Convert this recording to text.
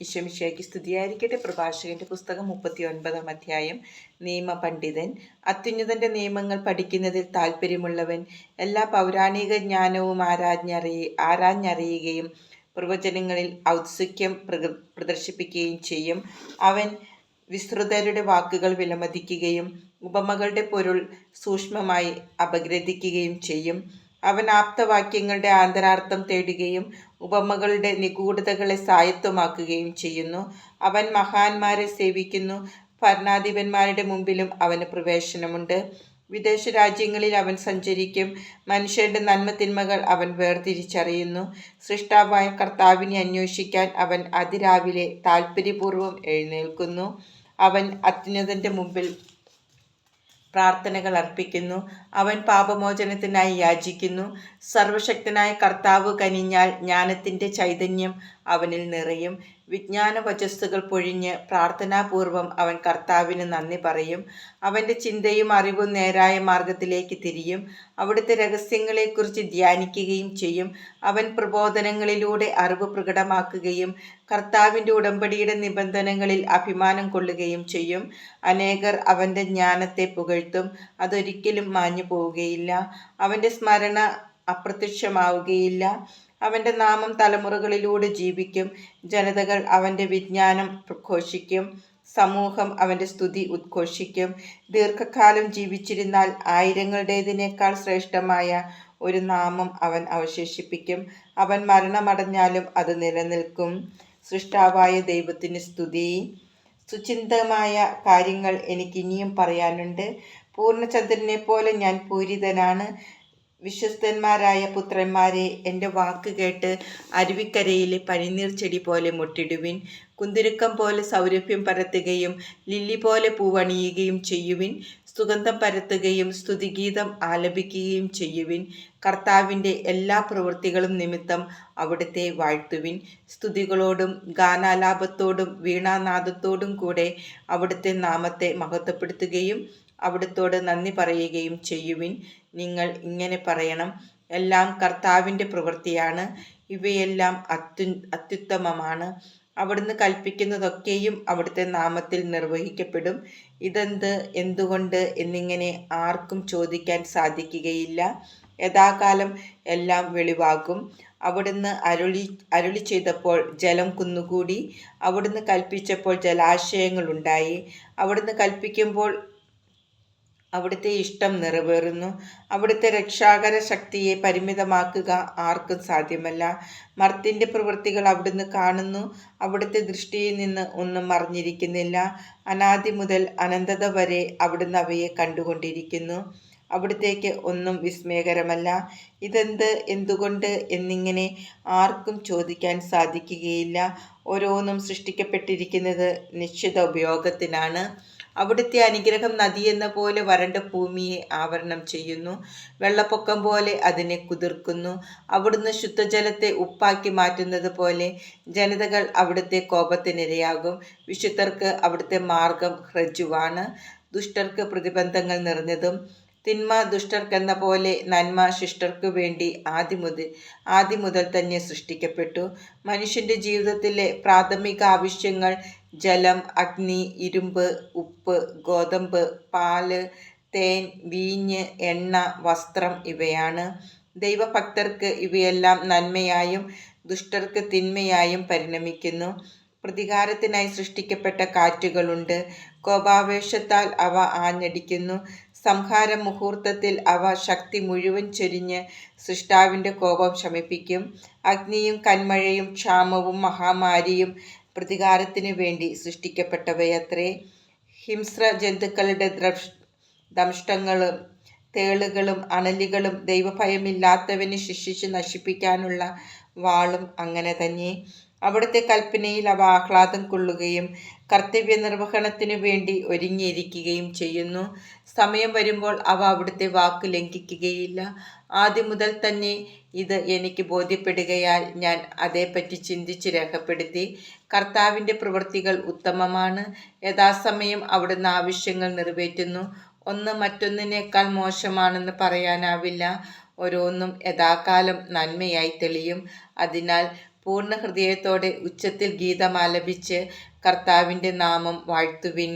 ഈശ്വമിശയ്ക്ക് സ്തുതിയായിരിക്കട്ടെ. പ്രഭാഷകന്റെ പുസ്തകം മുപ്പത്തി ഒൻപതാം അധ്യായം നിയമപണ്ഡിതൻ അത്യുന്നതന്റെ നിയമങ്ങൾ പഠിക്കുന്നതിൽ താല്പര്യമുള്ളവൻ എല്ലാ പൗരാണിക ജ്ഞാനവും ആരാഞ്ഞറിയ ആരാഞ്ഞറിയുകയും പ്രവചനങ്ങളിൽ ഔത്സുക്യം പ്രദർശിപ്പിക്കുകയും ചെയ്യും. അവൻ വിസ്തൃതരുടെ വാക്കുകൾ വിലമതിക്കുകയും ഉപമകളുടെ പൊരുൾ സൂക്ഷ്മമായി അപഗ്രഥിക്കുകയും ചെയ്യും. അവൻ ആപ്തവാക്യങ്ങളുടെ ആന്തരാർത്ഥം തേടുകയും ഉപമകളുടെ നിഗൂഢതകളെ സായത്വമാക്കുകയും ചെയ്യുന്നു. അവൻ മഹാന്മാരെ സേവിക്കുന്നു. ഭരണാധിപന്മാരുടെ മുമ്പിലും അവന് പ്രവേശനമുണ്ട്. വിദേശ രാജ്യങ്ങളിൽ അവൻ സഞ്ചരിക്കും. മനുഷ്യരുടെ നന്മതിന്മകൾ അവൻ വേർതിരിച്ചറിയുന്നു. സൃഷ്ടാവായ കർത്താവിനെ അന്വേഷിക്കാൻ അവൻ അതിരാവിലെ താല്പര്യപൂർവം എഴുന്നേൽക്കുന്നു. അവൻ അത്യുന്നതന്റെ മുമ്പിൽ പ്രാർത്ഥനകൾ അർപ്പിക്കുന്നു. അവൻ പാപമോചനത്തിനായി യാചിക്കുന്നു. സർവശക്തനായ കർത്താവ് കനിഞ്ഞാൽ ജ്ഞാനത്തിന്റെ ചൈതന്യം അവനിൽ നിറയും. വിജ്ഞാന വചസ്സുകൾ പൊഴിഞ്ഞ് പ്രാർത്ഥനാപൂർവം അവൻ കർത്താവിന് നന്ദി പറയും. അവന്റെ ചിന്തയും അറിവും നേരായ മാർഗത്തിലേക്ക് തിരിയും. അവിടുത്തെ രഹസ്യങ്ങളെക്കുറിച്ച് ധ്യാനിക്കുകയും ചെയ്യും. അവൻ പ്രബോധനങ്ങളിലൂടെ അറിവ് പ്രകടമാക്കുകയും കർത്താവിന്റെ ഉടമ്പടിയുടെ നിബന്ധനകളിൽ അഭിമാനം കൊള്ളുകയും ചെയ്യും. അനേകർ അവന്റെ ജ്ഞാനത്തെ പുകഴ്ത്തും. അതൊരിക്കലും മാഞ്ഞു പോവുകയില്ല അവന്റെ സ്മരണ അപ്രത്യക്ഷമാവുകയില്ല. അവന്റെ നാമം തലമുറകളിലൂടെ ജീവിക്കും. ജനതകൾ അവന്റെ വിജ്ഞാനം പ്രഘോഷിക്കും സമൂഹം അവന്റെ സ്തുതി ഉദ്ഘോഷിക്കും. ദീർഘകാലം ജീവിച്ചിരുന്നാൽ ആയിരങ്ങളുടേതിനേക്കാൾ ശ്രേഷ്ഠമായ ഒരു നാമം അവൻ അവശേഷിപ്പിക്കും. അവൻ മരണമടഞ്ഞാലും അത് നിലനിൽക്കും. സൃഷ്ടാവായ ദൈവത്തിന് സ്തുതി. സുചിന്തമായ കാര്യങ്ങൾ എനിക്കിനിയും പറയാനുണ്ട്. പൂർണചന്ദ്രനെ പോലെ ഞാൻ പൂരിതനാണ്. വിശ്വസ്തന്മാരായ പുത്രന്മാരെ എന്റെ വാക്ക് കേട്ട് അരുവിക്കരയിലെ പനിനീർ ചെടി പോലെ മുട്ടിടുവിൻ. കുന്തിരുക്കം പോലെ സൗരഭ്യം പരത്തുകയും ലില്ലി പോലെ പൂവണിയുകയും ചെയ്യുവിൻ. സുഗന്ധം പരത്തുകയും സ്തുതിഗീതം ആലപിക്കുകയും ചെയ്യുവിൻ. കർത്താവിന്റെ എല്ലാ പ്രവൃത്തികളും നിമിത്തം അവിടുത്തെ വാഴ്ത്തുവിൻ. സ്തുതികളോടും ഗാനാലാപത്തോടും വീണാനാദത്തോടും കൂടെ അവിടുത്തെ നാമത്തെ മഹത്വപ്പെടുത്തുകയും അവിടുത്തോട് നന്ദി പറയുകയും ചെയ്യുവിൻ. നിങ്ങൾ ഇങ്ങനെ പറയണം. എല്ലാം കർത്താവിന്റെ പ്രവൃത്തിയാണ്. ഇവയെല്ലാം അത്യു അത്യുത്തമമാണ്. അവിടുന്ന് കൽപ്പിക്കുന്നതൊക്കെയും അവിടുത്തെ നാമത്തിൽ നിർവഹിക്കപ്പെടും. ഇതെന്ത് എന്തുകൊണ്ട് എന്നിങ്ങനെ ആർക്കും ചോദിക്കാൻ സാധിക്കുകയില്ല. യഥാകാലം എല്ലാം വെളിവാകും. അവിടുന്ന് അരുളി അരുളി ചെയ്തപ്പോൾ ജലം കുന്നുകൂടി. അവിടുന്ന് കൽപ്പിച്ചപ്പോൾ ജലാശയങ്ങളുണ്ടായി. അവിടുന്ന് കൽപ്പിക്കുമ്പോൾ അവിടുത്തെ ഇഷ്ടം നിറവേറുന്നു. അവിടുത്തെ രക്ഷാകര ശക്തിയെ പരിമിതമാക്കുക ആർക്കും സാധ്യമല്ല. മർത്തിന്റെ പ്രവൃത്തികൾ അവിടുന്ന് കാണുന്നു. അവിടുത്തെ ദൃഷ്ടിയിൽ നിന്ന് ഒന്നും മറിഞ്ഞിരിക്കുന്നില്ല. അനാദി മുതൽ അനന്തത വരെ അവിടുന്ന് അവയെ കണ്ടുകൊണ്ടിരിക്കുന്നു. അവിടത്തേക്ക് ഒന്നും വിസ്മയകരമല്ല. ഇതെന്ത് എന്തുകൊണ്ട് എന്നിങ്ങനെ ആർക്കും ചോദിക്കാൻ സാധിക്കുകയില്ല. ഓരോന്നും സൃഷ്ടിക്കപ്പെട്ടിരിക്കുന്നത് നിശ്ചിത ഉപയോഗത്തിനാണ്. അവിടുത്തെ അനുഗ്രഹം നദിയെന്ന പോലെ വരണ്ട ഭൂമിയെ ആവരണം ചെയ്യുന്നു. വെള്ളപ്പൊക്കം പോലെ അതിനെ കുതിർക്കുന്നു. അവിടുന്ന് ശുദ്ധജലത്തെ ഉപ്പാക്കി മാറ്റുന്നത് പോലെ ജനതകൾ അവിടുത്തെ കോപത്തിനിരയാകും വിശുദ്ധർക്ക് അവിടുത്തെ മാർഗം ഹ്രജുവാണ്. ദുഷ്ടർക്ക് പ്രതിബന്ധങ്ങൾ നിറഞ്ഞതും തിന്മ ദുഷ്ടർക്കെന്ന പോലെ നന്മ ശിഷ്ടർക്കു വേണ്ടി ആദ്യം മുതൽ ആദ്യം മുതൽ തന്നെ സൃഷ്ടിക്കപ്പെട്ടു. മനുഷ്യന്റെ ജീവിതത്തിലെ പ്രാഥമിക ആവശ്യങ്ങൾ ജലം അഗ്നി ഇരുമ്പ് ഉപ്പ് ഗോതമ്പ് പാൽ തേൻ വീഞ്ഞ് എണ്ണ വസ്ത്രം ഇവയാണ്. ദൈവഭക്തർക്ക് ഇവയെല്ലാം നന്മയായും ദുഷ്ടർക്ക് തിന്മയായും പരിണമിക്കുന്നു. പ്രതികാരത്തിനായി സൃഷ്ടിക്കപ്പെട്ട കാറ്റുകളുണ്ട്. കോപാവേശത്താൽ അവ ആഞ്ഞടിക്കുന്നു. സംഹാര മുഹൂർത്തത്തിൽ അവ ശക്തി മുഴുവൻ ചൊരിഞ്ഞ് സൃഷ്ടാവിന്റെ കോപം ശമിപ്പിക്കും. അഗ്നിയും കന്മഴയും ക്ഷാമവും മഹാമാരിയും പ്രതികാരത്തിനു വേണ്ടി സൃഷ്ടിക്കപ്പെട്ടവയത്രേ. ഹിംസ്ര ജന്തുക്കളുടെ ദ്രഷ് ദംഷ്ടങ്ങളും തേളുകളും അണലികളും ദൈവഭയമില്ലാത്തവന് ശിക്ഷിച്ച് നശിപ്പിക്കാനുള്ള വാളും അങ്ങനെ തന്നെ. അവിടുത്തെ കൽപ്പനയിൽ അവ ആഹ്ലാദം കൊള്ളുകയും കർത്തവ്യ നിർവഹണത്തിനു വേണ്ടി ഒരുങ്ങിയിരിക്കുകയും ചെയ്യുന്നു. സമയം വരുമ്പോൾ അവ അവിടുത്തെ വാക്ക് ലംഘിക്കുകയില്ല. ആദ്യം മുതൽ തന്നെ ഇത് എനിക്ക് ബോധ്യപ്പെടുകയാൽ ഞാൻ അതേപ്പറ്റി ചിന്തിച്ച് രേഖപ്പെടുത്തി. കർത്താവിന്റെ പ്രവൃത്തികൾ ഉത്തമമാണ്. യഥാസമയം അവിടുന്ന് ആവശ്യങ്ങൾ നിറവേറ്റുന്നു. ഒന്ന് മറ്റൊന്നിനേക്കാൾ മോശമാണെന്ന് പറയാനാവില്ല. ഓരോന്നും യഥാകാലം നന്മയായി തെളിയും. അതിനാൽ പൂർണ ഹൃദയത്തോടെ ഉച്ചത്തിൽ ഗീതമാലപിച്ച് കർത്താവിന്റെ നാമം വാഴ്ത്തുവിൻ.